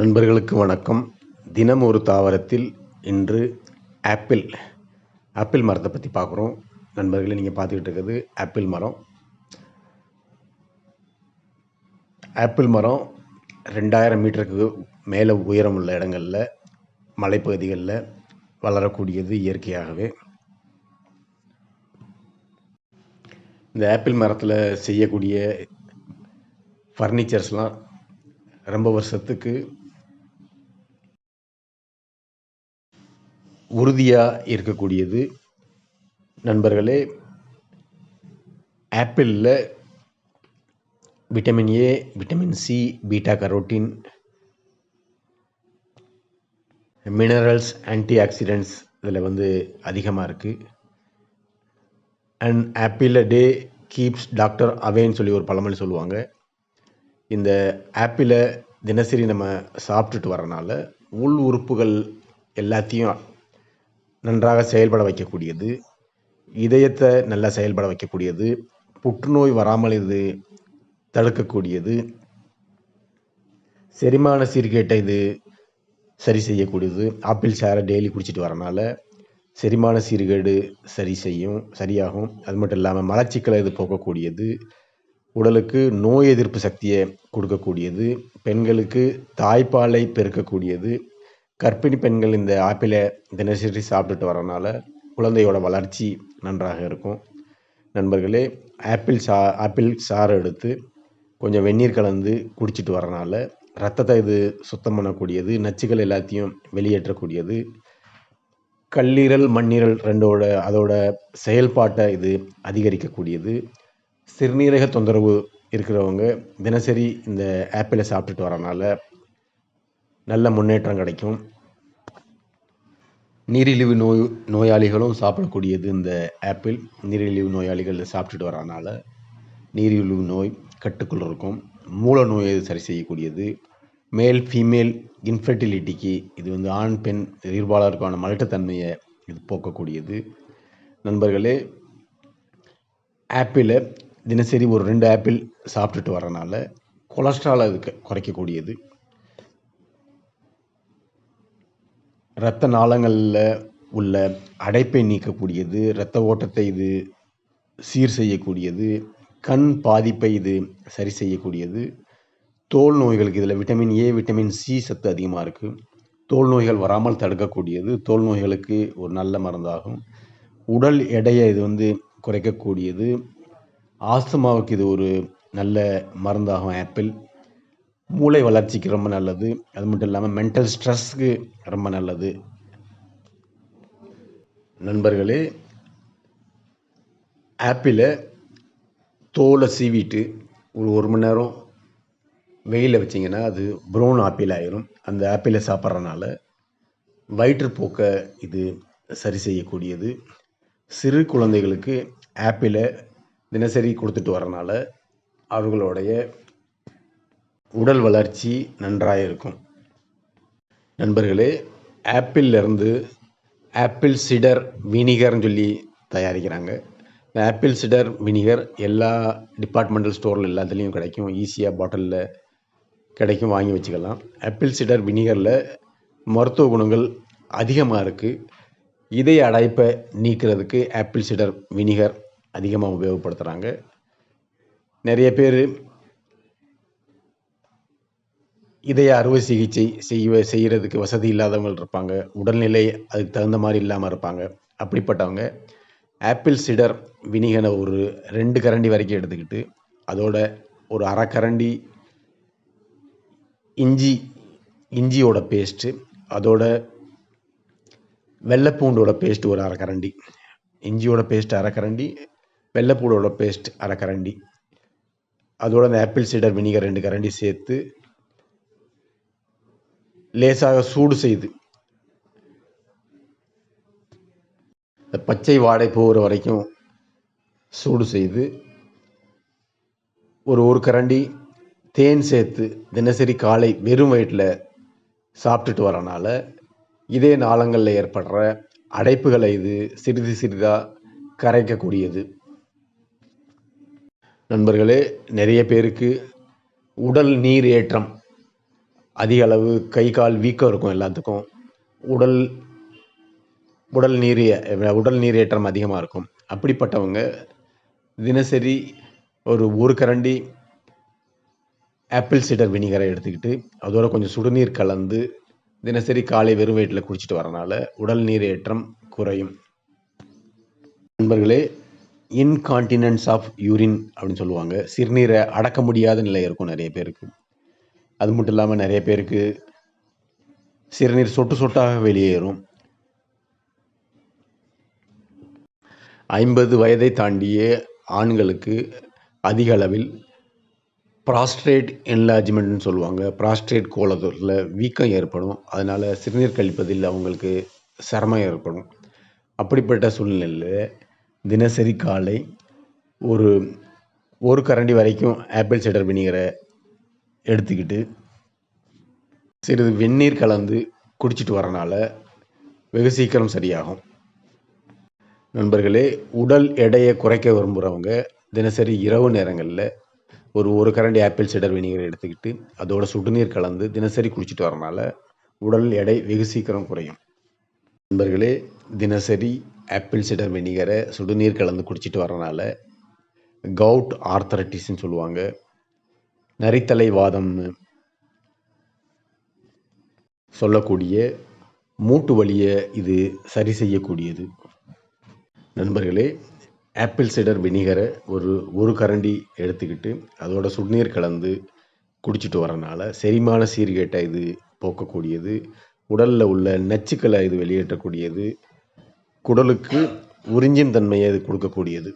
நண்பர்களுக்கு வணக்கம். தினம் ஒரு தாவரத்தில் இன்று ஆப்பிள். ஆப்பிள் மரத்தை பற்றி பார்க்குறோம். நண்பர்களே நீங்கள் பார்த்துக்கிட்டு இருக்கிறது ஆப்பிள் மரம். ஆப்பிள் மரம் ரெண்டாயிரம் மீட்டருக்கு மேலே உயரம் உள்ள இடங்களில் மலைப்பகுதிகளில் வளரக்கூடியது இயற்கையாகவே. இந்த ஆப்பிள் மரத்தில் செய்யக்கூடிய ஃபர்னிச்சர்ஸ்லாம் ரொம்ப வருஷத்துக்கு உறுதியாக இருக்கக்கூடியது. நண்பர்களே ஆப்பிளில் vitamin A vitamin C beta carotene minerals antioxidants இதில் வந்து அதிகமாக இருக்குது and apple day keeps doctor அவேன்னு சொல்லி ஒரு பழமொழி சொல்லுவாங்க. இந்த ஆப்பிளை தினசரி நம்ம சாப்பிட்டுட்டு வரனால உள் உறுப்புகள் எல்லாத்தையும் நன்றாக செயல்பட வைக்கக்கூடியது. இதயத்தை நல்லா செயல்பட வைக்கக்கூடியது. புற்றுநோய் வராமல் இது தடுக்கக்கூடியது. செரிமான சீர்கேட்டை இது சரி செய்யக்கூடியது. ஆப்பிள் சாரை டெய்லி குடிச்சிட்டு வரனால செரிமான சீர்கேடு சரி செய்யும் சரியாகும். அது மட்டும் இல்லாமல் மலச்சிக்கலை இது போக்கக்கூடியது. உடலுக்கு நோய் எதிர்ப்பு சக்தியை கொடுக்கக்கூடியது. பெண்களுக்கு தாய்ப்பாலை பெருக்கக்கூடியது. கர்ப்பிணி பெண்கள் இந்த ஆப்பிளை தினசரி சாப்பிட்டுட்டு வரனால குழந்தையோட வளர்ச்சி நன்றாக இருக்கும். நண்பர்களே ஆப்பிள் சா ஆப்பிள் சாறு எடுத்து கொஞ்சம் வெந்நீர் கலந்து குடிச்சிட்டு வரனால ரத்தத்தை இது சுத்தம் பண்ணக்கூடியது நச்சுகள் எல்லாத்தையும் வெளியேற்றக்கூடியது. கல்லீரல் மண்ணீரல் ரெண்டோட அதோட செயல்பாட்டை இது அதிகரிக்கக்கூடியது. சிறுநீரக தொந்தரவு இருக்கிறவங்க தினசரி இந்த ஆப்பிளை சாப்பிட்டுட்டு வரனால நல்ல முன்னேற்றம் கிடைக்கும். நீரிழிவு நோய் நோயாளிகளும் சாப்பிடக்கூடியது இந்த ஆப்பிள். நீரிழிவு நோயாளிகள் சாப்பிட்டுட்டு வரனால நீரிழிவு நோய் கட்டுக்குள் இருக்கும். மூல நோயை சரி செய்யக்கூடியது. மேல் ஃபீமேல் இன்ஃபர்டிலிட்டிக்கு இது வந்து ஆண் பெண் எதிர்பாளருக்கான மலட்டத்தன்மையை இது போக்கக்கூடியது. நண்பர்களே ஆப்பிளை தினசரி ஒரு ரெண்டு ஆப்பிள் சாப்பிட்டுட்டு வரனால கொலஸ்ட்ரால் அதுக்கு குறைக்கக்கூடியது. இரத்த நாளங்களில் உள்ள அடைப்பை நீக்கக்கூடியது இரத்த ஓட்டத்தை இது சீர் செய்யக்கூடியது கண் பாதிப்பை இது சரி செய்யக்கூடியது. தோல் நோய்களுக்கு இதில் விட்டமின் ஏ விட்டமின் சி சத்து அதிகமாக இருக்குது தோல் நோய்கள் வராமல் தடுக்கக்கூடியது. தோல் நோய்களுக்கு ஒரு நல்ல மருந்தாகும். உடல் எடையை இது வந்து குறைக்கக்கூடியது. ஆஸ்துமாவுக்கு இது ஒரு நல்ல மருந்தாகும் ஆப்பிள். மூளை வளர்ச்சிக்கு ரொம்ப நல்லது. அது மட்டும் இல்லாமல் மென்டல் ஸ்ட்ரெஸ்க்கு ரொம்ப நல்லது. நண்பர்களே ஆப்பிளை தோலை சீவிட்டு ஒரு ஒரு மணி நேரம் வெயிலில் வச்சிங்கன்னா அது ப்ரௌன் ஆப்பிள் ஆயிரும். அந்த ஆப்பிளை சாப்பிட்றனால வயிற்றுப்போக்கை இது சரி செய்யக்கூடியது. சிறு குழந்தைகளுக்கு ஆப்பிளை தினசரி கொடுத்துட்டு வரனால அவர்களுடைய உடல் வளர்ச்சி நன்றாக இருக்கும். நண்பர்களே ஆப்பிள்லேருந்து ஆப்பிள் சிடர் வினிகர்னு சொல்லி தயாரிக்கிறாங்க. இந்த ஆப்பிள் சிடர் வினிகர் எல்லா டிபார்ட்மெண்டல் ஸ்டோரில் எல்லாத்துலேயும் கிடைக்கும். ஈஸியாக பாட்டிலில் கிடைக்கும் வாங்கி வச்சுக்கலாம். ஆப்பிள் சிடர் வினிகரில் மருத்துவ குணங்கள் அதிகமாக இருக்குது இதய அடைப்பை நீக்கிறதுக்கு ஆப்பிள் சிடர் வினிகர் அதிகமாக உபயோகப்படுத்துகிறாங்க நிறைய பேர் இதய அறுவை சிகிச்சை செய்ய செய்கிறதுக்கு வசதி இல்லாதவங்க இருப்பாங்க. உடல்நிலை அதுக்கு தகுந்த மாதிரி இல்லாமல் இருப்பாங்க. அப்படிப்பட்டவங்க ஆப்பிள் சிடர் வினிகனை ஒரு ரெண்டு கரண்டி வரைக்கும் எடுத்துக்கிட்டு அதோட ஒரு அரை கரண்டி இஞ்சி இஞ்சியோட பேஸ்ட்டு அதோட வெள்ளைப்பூண்டோட பேஸ்ட் ஒரு அரை கரண்டி இஞ்சியோட பேஸ்ட் அரை கரண்டி வெள்ளைப்பூடோட பேஸ்ட் அரை கரண்டி. அதோட அந்த ஆப்பிள் சீடர் வினிகர் ரெண்டு கரண்டி சேர்த்து லேசாக சூடு செய்து. இந்த பச்சை வாடை போகிற வரைக்கும் சூடு செய்து ஒரு ஒரு கரண்டி தேன் சேர்த்து தினசரி காலை வெறும் வயிற்றில் சாப்பிட்டுட்டு வரனால இதே நாளங்களில் ஏற்படுற அடைப்புகளை இது சிறிது சிறிதாக கரைக்கக்கூடியது. நண்பர்களே நிறைய பேருக்கு உடல் நீர் ஏற்றம் அதிக அளவு கை கால் வீக்கம் இருக்கும் எல்லாத்துக்கும். உடல் உடல் நீரிய உடல் நீரேற்றம் அதிகமாக இருக்கும். அப்படிப்பட்டவங்க தினசரி ஒரு ஒரு கரண்டி ஆப்பிள் சீடர் வினிகரை எடுத்துக்கிட்டு அதோட கொஞ்சம் சுடுநீர் கலந்து தினசரி காலை வெறும் வயிற்றில் குடிச்சிட்டு வரனால உடல் நீரேற்றம் குறையும். நண்பர்களே இன்கான்டினன்ஸ் ஆஃப் யூரின் அப்படின்னு சொல்லுவாங்க. சிறுநீரை அடக்க முடியாத நிலை இருக்கும் நிறைய பேருக்கு. அது மட்டும் இல்லாமல் நிறைய பேருக்கு சிறுநீர் சொட்டு சொட்டாக வெளியேறும். ஐம்பது வயதை தாண்டிய ஆண்களுக்கு அதிக அளவில் ப்ராஸ்ட்ரேட் என்லாஜ்மெண்ட்னு சொல்லுவாங்க. ப்ராஸ்ட்ரேட் கோலத்தில் வீக்கம் ஏற்படும். அதனால் சிறுநீர் கழிப்பதில் அவங்களுக்கு சிரமம் ஏற்படும். அப்படிப்பட்ட சூழ்நிலையில் தினசரி காலை ஒரு ஒரு கரண்டி வரைக்கும் ஆப்பிள் சைடர் வினிகரை எடுத்துக்கிட்டு சிறிது வெந்நீர் கலந்து குடிச்சிட்டு வரனால வெகு சீக்கிரம் சரியாகும். நண்பர்களே உடல் எடையை குறைக்க விரும்புகிறவங்க தினசரி இரவு நேரங்களில் ஒரு ஒரு கரண்டி ஆப்பிள் சிடர் வினிகரை எடுத்துக்கிட்டு அதோட சுடுநீர் கலந்து தினசரி குடிச்சிட்டு வரனால உடல் எடை வெகு சீக்கிரம் குறையும். நண்பர்களே தினசரி ஆப்பிள் சிடர் வினிகரை சுடுநீர் கலந்து குடிச்சிட்டு வரனால கவுட் ஆர்த்தரட்டிஸ்ன்னு சொல்லுவாங்க. நரித்தலைவாதம்னு சொல்லக்கூடிய மூட்டு வலியை இது சரி செய்யக்கூடியது. நண்பர்களே ஆப்பிள் சைடர் வினிகரை ஒரு ஒரு கரண்டி எடுத்துக்கிட்டு அதோட சுடுநீர் கலந்து குடிச்சிட்டு வரனால செரிமான சீர்கேட்டை இது போக்கக்கூடியது. உடலில் உள்ள நச்சுக்களை இது வெளியேற்றக்கூடியது. குடலுக்கு உறிஞ்சும் தன்மையை இது கொடுக்கக்கூடியது.